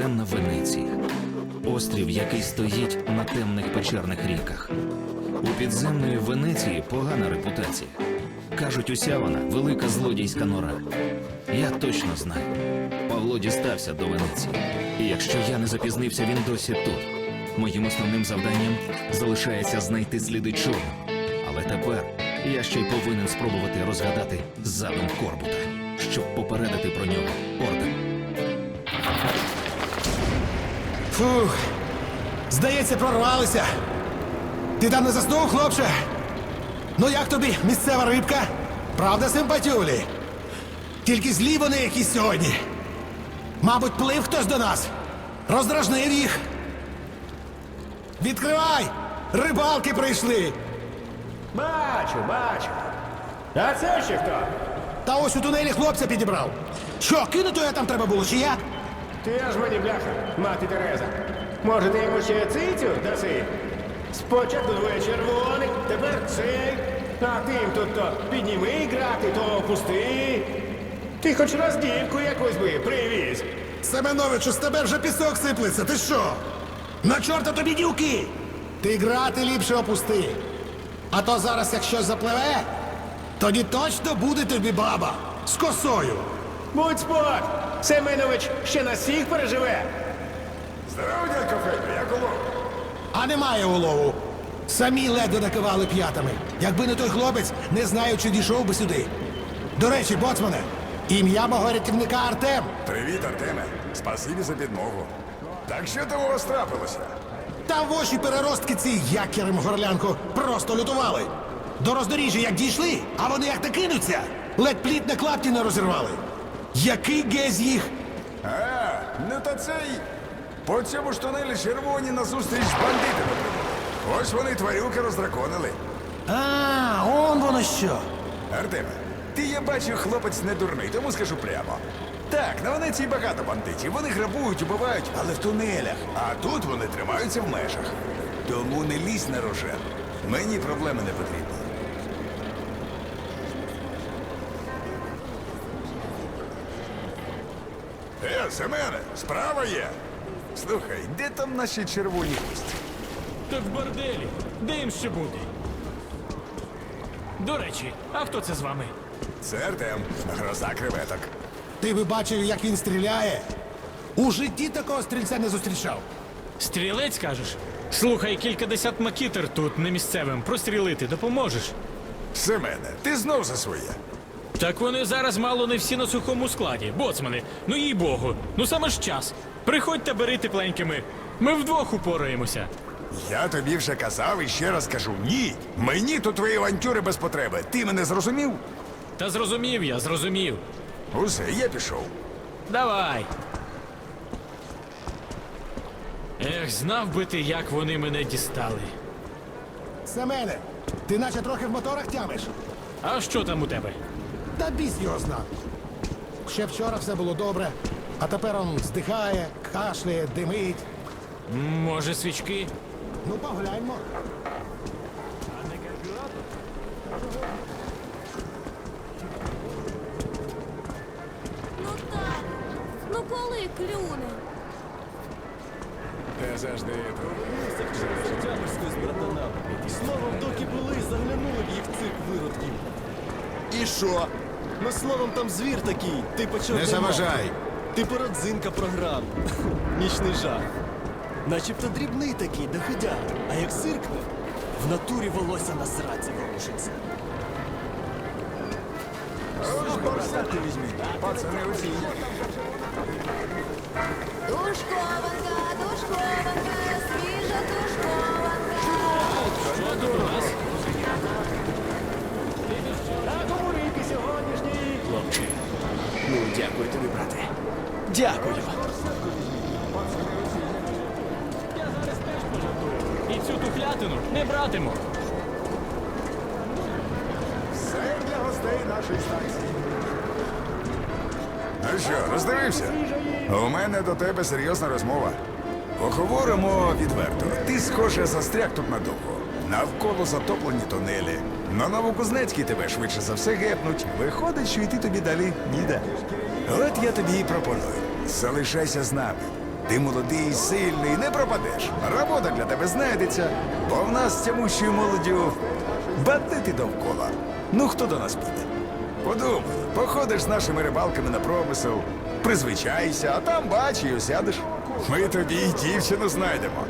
Підземна Венеція. Острів, який стоїть на темних печерних ріках. У підземної Венеції погана репутація. Кажуть, уся вона велика злодійська нора. Я точно знаю. Павло дістався до Венеції. І якщо я не запізнився, він досі тут. Моїм основним завданням залишається знайти сліди чорного. Але тепер я ще й повинен спробувати розгадати задум Корбута, щоб попередити про нього орден. Фух. Здається, прорвалися. Ти там не заснув, хлопче? Ну як тобі місцева рибка? Правда, симпатюлі? Тільки злі вони якісь сьогодні. Мабуть, плив хтось до нас. Роздражнив їх. Відкривай! Рибалки прийшли. Бачу, бачу. А це ще хто? Та ось у тунелі хлопця підібрав. Що, кинути я там треба було, чи як? Ти ж мені бляха, мати Тереза. Може, ти йому ще цицю даси? Спочатку двоє червоних, тепер цей. А тим тут то підніми грати, то опусти. Ти хоч роздівку якусь би привіз. Семеновичу, з тебе вже пісок сиплеться, ти що? На чорта тобі дівки! Ти грати ліпше опусти. А то зараз, як щось запливе, тоді точно буде тобі баба з косою. Будь спот! Семенович ще на всіх переживе. Здорово, дядько Федор, як улов? А немає улову. Самі ледве накивали п'ятами. Якби не той хлопець, не знаю, чи дійшов би сюди. До речі, боцмане, ім'я мого рятівника Артем. Привіт, Артеме. Спасибі за підмогу. Так що там у вас трапилося? Та ваші переростки ці якірем горлянку просто лютували. До роздоріжжя як дійшли, а вони як не кинуться, ледь пліт на клапті не розірвали. Який гез їх? А, ну та цей. По цьому ж тунелі червоні назустріч з бандитами. Ось вони тварюки роздраконили. А, он воно що. Артеме, ти я бачу, хлопець не дурний, тому скажу прямо. Так, на Венеції багато бандитів. Вони грабують, убивають, але в тунелях. А тут вони тримаються в межах. Тому не лізь на рожен. Мені проблеми не потрібні. Е, Семене, справа є. Слухай, де там наші червоні гості? Так в борделі. Де їм ще бути? До речі, а хто це з вами? Це Артем, гроза креветок. Ти би бачив, як він стріляє? У житті такого стрільця не зустрічав. Стрілець кажеш? Слухай, кількадесят макітер тут не місцевим. Прострілити допоможеш. Семене, ти знов за своє. Так вони зараз мало не всі на сухому складі. Боцмани, ну їй богу, ну саме ж час. Приходьте бери тепленькими. Ми вдвох упораємося. Я тобі вже казав і ще раз кажу: ні. Мені тут твої авантюри без потреби. Ти мене зрозумів? Та зрозумів я, зрозумів. Усе, я пішов. Давай. Ех, знав би ти, як вони мене дістали. Семене, ти наче трохи в моторах тямиш. А що там у тебе? Та біс його. Ще вчора все було добре, а тепер он здихає, кашляє, димить. Може, свічки? Ну, погляньмо. Ну так. Ну коли клюне? Та завжди Словом, доки були, заглянули б їх цирк виродків. І що? Ну словом, там звір такий, типу чого. Не заважай. Типу родзинка програм. Нічний жах. Начебто дрібний такий, доходя. А як сиркне, в натурі волосся на сраці ворушиться. Пацани усі. Душкованка, душкованка, свіжа душкованка. Що до нас? А кому рибки сьогоднішній? Хлопче. Ну, дякую тобі, брате. Дякую. Я зараз теж пожартую. І цю тухлятину не братиму. Все для гостей нашої станції. Ну що, роздивився? У мене до тебе серйозна розмова. Поговоримо відверто. Ти, схоже, застряг тут надовго. Навколо затоплені тунелі. На Новокузнецькій тебе швидше за все гепнуть. Виходить, що йти тобі далі ніде. От я тобі і пропоную. Залишайся з нами. Ти молодий, сильний, не пропадеш. Робота для тебе знайдеться, бо в нас з тямущою молоддю бандити довкола. Ну хто до нас піде? Подумай, походиш з нашими рибалками на промисел, призвичайся, а там бач і осядеш. Ми тобі і дівчину знайдемо.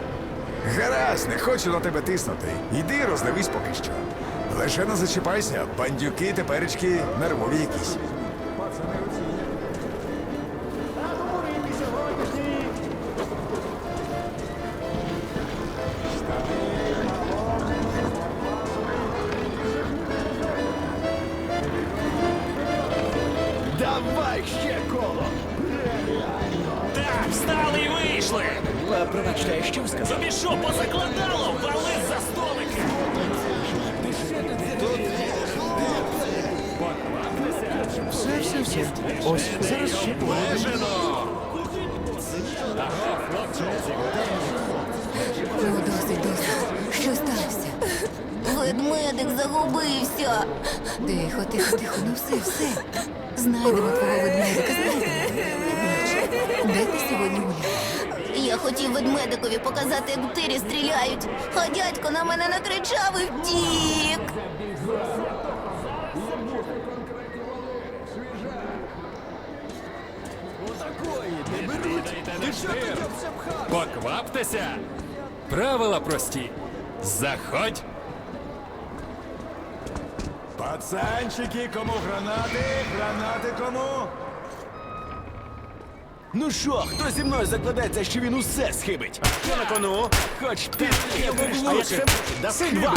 Гаразд, не хочу на тебе тиснути. Іди роздивись поки що. Лише не зачіпайся, бандюки теперечки нервові якісь. Давай ще коло. Так, встали і вийшли! Пробачте, що сказав? Тобі що, позакладало? Все. Ось зараз ще Ну, досить, досить. Що сталося? Ведмедик загубився. Тихо, тихо, тихо, ну все, все. Знайдемо твого ведмедика, знайдемо. Де ти сьогодні гуляв? Я хотів ведмедикові показати, як тирі стріляють, а дядько на мене накричав і втік. Покваптеся! Правила прості. Заходь! Пацанчики, кому гранати? Гранати кому? Ну що, хто зі мною закладеться, що він усе схибить? Що на кону? Хоч це? Даси два.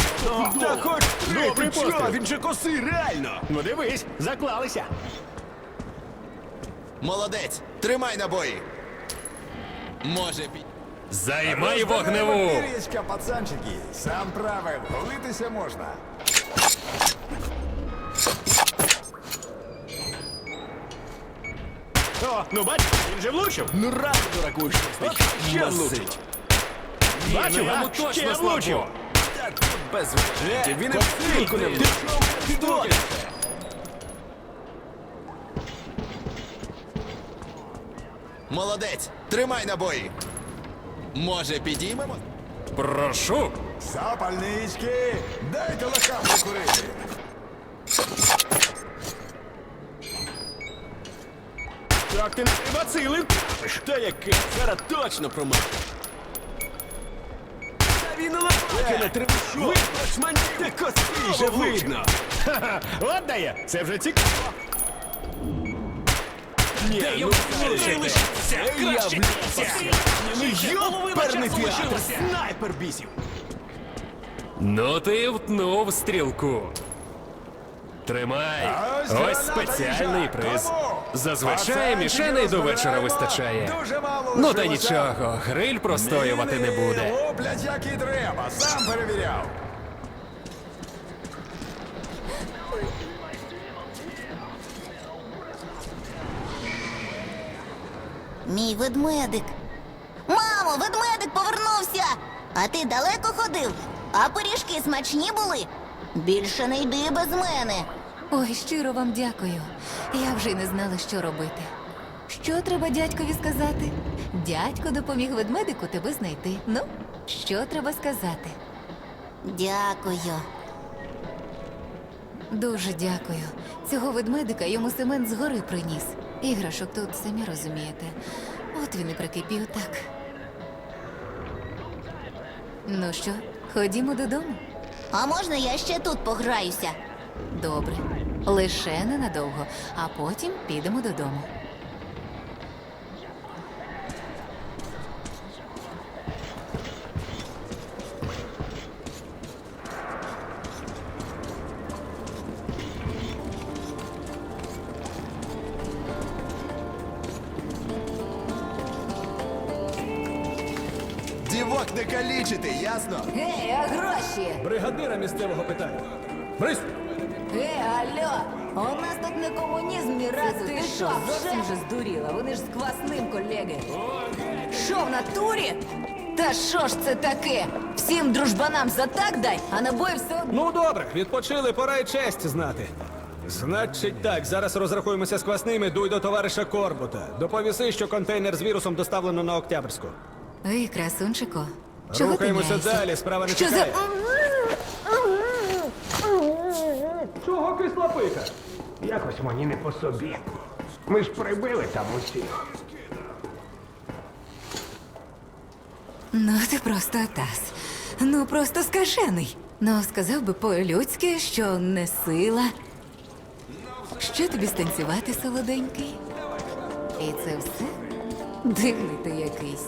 Та хоч Добрий ти чого? постріл. Він же косий, реально. Ну дивись, заклалися. Молодець! Тримай набої! Може пі... Займай вогневу! Пір'ячка, пацанчики, сам правив, голитися можна. О, ну бач, він же влучив. Ну ради дураку. Ще влучить. Бачу, ну, йому точно влучив. Так, без варіантів. Він і в стрілку не влучив. Хто? Молодець! Тримай набої! Може підіймемо? Прошу! Запальнички, дайте лакам покурити. Так ти не бацили. Та яке? Зараз точно промах. Та він лапки не треба. Вибач мені, де косий вже видно. Ха-ха, От дає, це вже цікаво. Ні, ну його Краще йоперний театр, снайпер бісів. Ну ти втнув стрілку. Тримай. Ось спеціальний приз. Зазвичай мішеней до вечора вистачає. Ну та нічого, гриль простоювати не буде. Лоплять, як і треба, сам перевіряв. Мій ведмедик. Мамо, ведмедик повернувся. А ти далеко ходив? А пиріжки смачні були? Більше не йди без мене. Ой, щиро вам дякую. Я вже й не знала, що робити. Що треба дядькові сказати? Дядько допоміг ведмедику тебе знайти. Ну, що треба сказати? Дякую. Дуже дякую. Цього ведмедика йому Семен згори приніс. Іграшок тут самі розумієте. От він і прикипів так. Ну що, ходімо додому? А можна я ще тут пограюся? Добре. Лише ненадовго, а потім підемо додому. Не калічити, ясно? Гей, а гроші? Бригадира місцевого питання. Брись! Е, алло! У нас тут не комунізм ні разу. Ти що, зовсім вже здуріла? Вони ж з квасним, колеги. Що, в натурі? Та що ж це таке? Всім дружбанам за так дай, а набої все одно. Ну добре, відпочили, пора й честь знати. Значить так, зараз розрахуємося з квасними, дуй до товариша Корбута. Доповіси, що контейнер з вірусом доставлено на Октябрьську. Ей, красунчико. Чого Рухаємося ти далі, справа не Що за... чекає. Чого кисла пика? Якось мені не по собі. Ми ж прибили там усіх. Ну, ти просто таз. Ну, просто скажений. Ну, сказав би по-людськи, що не сила. Що тобі станцювати, солоденький? І це все? Дивний ти якийсь.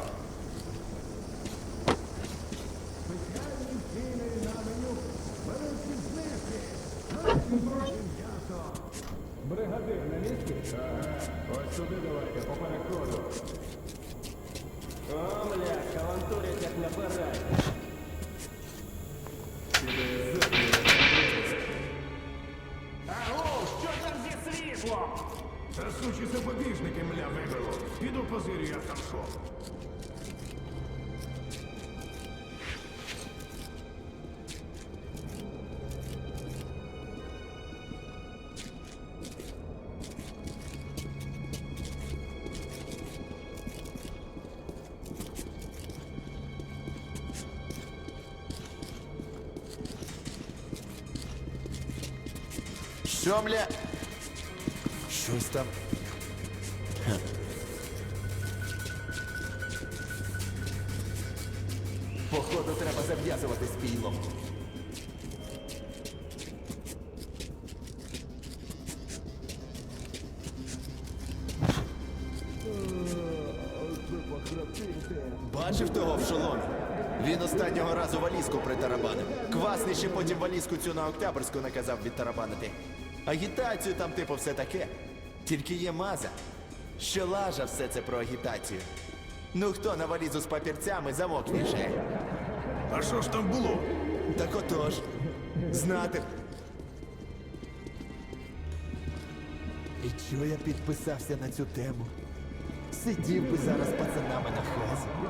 братці. Та Що, мля? Щось там. Походу, треба зав'язувати з пілом. Бачив того в шоломі? Він останнього разу валізку притарабанив. Квасний ще потім валізку цю на Октябрьську наказав відтарабанити. Агітацію там, типу, все таке. Тільки є маза, що лажа все це про агітацію. Ну хто на валізу з папірцями замок вішає? А що ж там було? Так отож, знати. І чого я підписався на цю тему? Сидів би зараз пацанами на хазі. Ну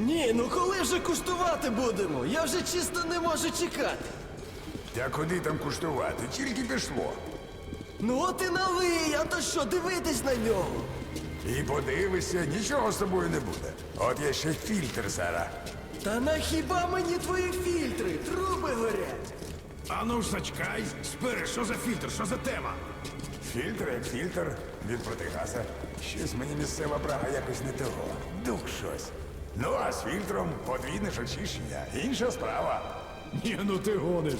Ні, ну коли вже куштувати будемо? Я вже чисто не можу чекати. Та куди там куштувати? Тільки пішло. Ну от і налий, а то що, дивитись на нього? І подивися, нічого з тобою не буде. От я ще фільтр зараз. Та на хіба мені твої фільтри? Труби горять. А ну ж зачекай. Спири, що за фільтр, що за тема? Фільтр як фільтр від протигаза. Щось мені місцева брага якось не того. Дух щось. Ну а з фільтром подвійне ж очищення. Інша справа. Ні, ну ти гониш.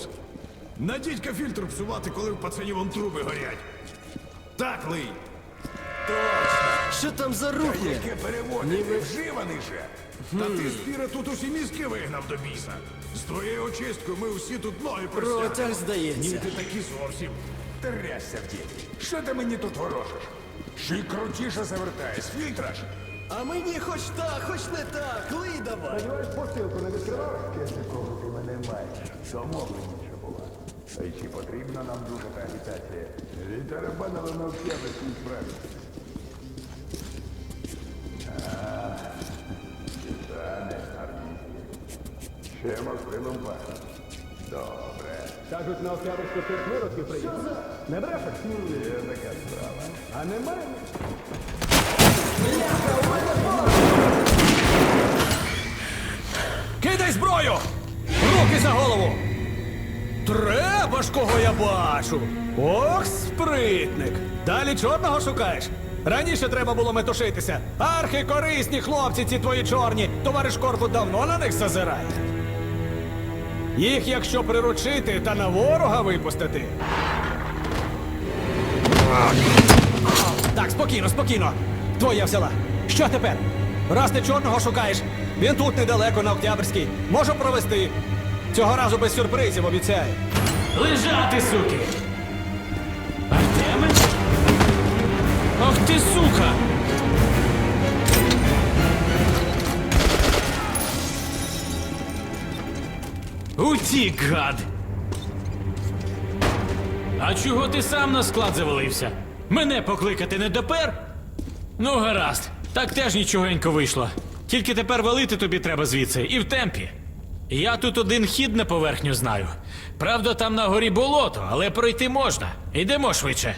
На дідька фільтр псувати, коли в пацанів вон труби горять. Так, Лий. Що там за рух? є? Яке переводити? Вживаний же. Та ти спіра тут усі мізки вигнав до біса. З твоєю очисткою ми усі тут ноги Протяг, простягли. Ні, здається. ти такі зовсім. Трясся в діді. Що ти мені тут ворожиш? Ще й крутіше завертаєш. Фільтра ж. А мені хоч так, хоч не так. Лий давай. Посилку не відкривав? Якого ти мене маєш. Домовленіше була. А й чи потрібна нам дуже та агітація? Відтарабанили на всякій справі. Ще мокрилом пахне. Добре. Кажуть, на Октябрьську цирк виродків приїхав. Не брешеш? Є така справа. А немає? Кидай зброю! Руки за голову! Треба ж кого я бачу! Ох, спритник! Далі чорного шукаєш? Раніше треба було метушитися. Архи корисні хлопці, ці твої чорні. Товариш Корфут давно на них зазирає. Їх, якщо приручити та на ворога випустити. Так, спокійно, спокійно. Твоя взяла. Що тепер? Раз ти чорного шукаєш, він тут недалеко на Октябрьській. Можу провести. Цього разу без сюрпризів обіцяю. Лежати, суки! Артеме? Ах ти сука! Утік, гад! А чого ти сам на склад завалився? Мене покликати не допер? Ну, гаразд, так теж нічогенько вийшло. Тільки тепер валити тобі треба звідси і в темпі. Я тут один хід на поверхню знаю. Правда, там на горі болото, але пройти можна. Йдемо швидше.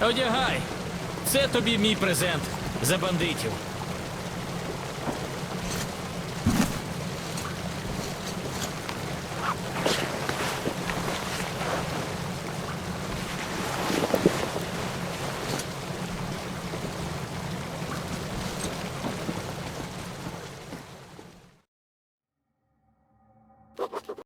Одягай. Це тобі мій презент за бандитів.